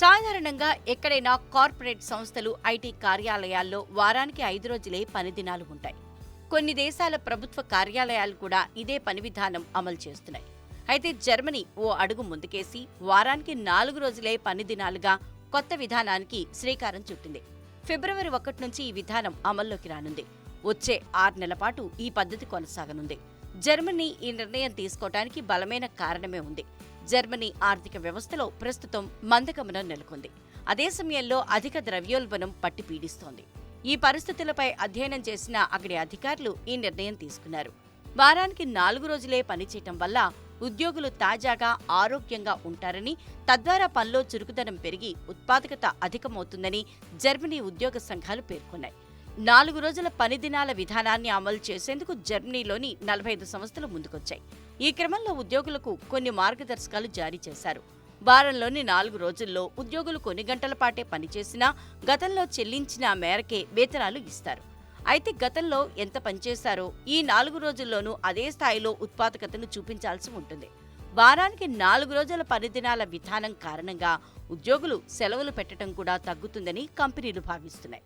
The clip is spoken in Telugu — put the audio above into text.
సాధారణంగా ఎక్కడైనా కార్పొరేట్ సంస్థలు ఐటీ కార్యాలయాల్లో వారానికి ఐదు రోజులే పనిదినాలు ఉంటాయి. కొన్ని దేశాల ప్రభుత్వ కార్యాలయాలు కూడా ఇదే పని విధానం అమలు చేస్తున్నాయి. అయితే జర్మనీ ఓ అడుగు ముందుకేసి వారానికి నాలుగు రోజులే పనిదినాలుగా కొత్త విధానానికి శ్రీకారం చుట్టింది. ఫిబ్రవరి ఒకటి నుంచి ఈ విధానం అమల్లోకి రానుంది. వచ్చే ఆరు నెలల పాటు ఈ పద్ధతి కొనసాగనుంది. జర్మనీ ఈ నిర్ణయం తీసుకోవడానికి బలమైన కారణమే ఉంది. జర్మనీ ఆర్థిక వ్యవస్థలో ప్రస్తుతం మందగమనం నెలకొంది. అదే సమయంలో అధిక ద్రవ్యోల్బణం పట్టి పీడిస్తోంది. ఈ పరిస్థితులపై అధ్యయనం చేసిన అక్కడి అధికారులు ఈ నిర్ణయం తీసుకున్నారు. వారానికి నాలుగు రోజులే పనిచేయటం వల్ల ఉద్యోగులు తాజాగా ఆరోగ్యంగా ఉంటారని తద్వారా పనిలో చురుకుదనం పెరిగి ఉత్పాదకత అధికమవుతుందని జర్మనీ ఉద్యోగ సంఘాలు పేర్కొన్నాయి. నాలుగు రోజుల పని దినాల విధానాన్ని అమలు చేసేందుకు జర్మనీలోని నలభై ఐదు సంస్థలు ముందుకొచ్చాయి. ఈ క్రమంలో ఉద్యోగులకు కొన్ని మార్గదర్శకాలు జారీ చేశారు. వారంలోని నాలుగు రోజుల్లో ఉద్యోగులు కొన్ని గంటల పాటే పనిచేసినా గతంలో చెల్లించిన మేరకే వేతనాలు ఇస్తారు. అయితే గతంలో ఎంత పనిచేశారో ఈ నాలుగు రోజుల్లోనూ అదే స్థాయిలో ఉత్పాదకతను చూపించాల్సి ఉంటుంది. వారానికి నాలుగు రోజుల పనిదినాల విధానం కారణంగా ఉద్యోగులు సెలవులు పెట్టడం కూడా తగ్గుతుందని కంపెనీలు భావిస్తున్నాయి.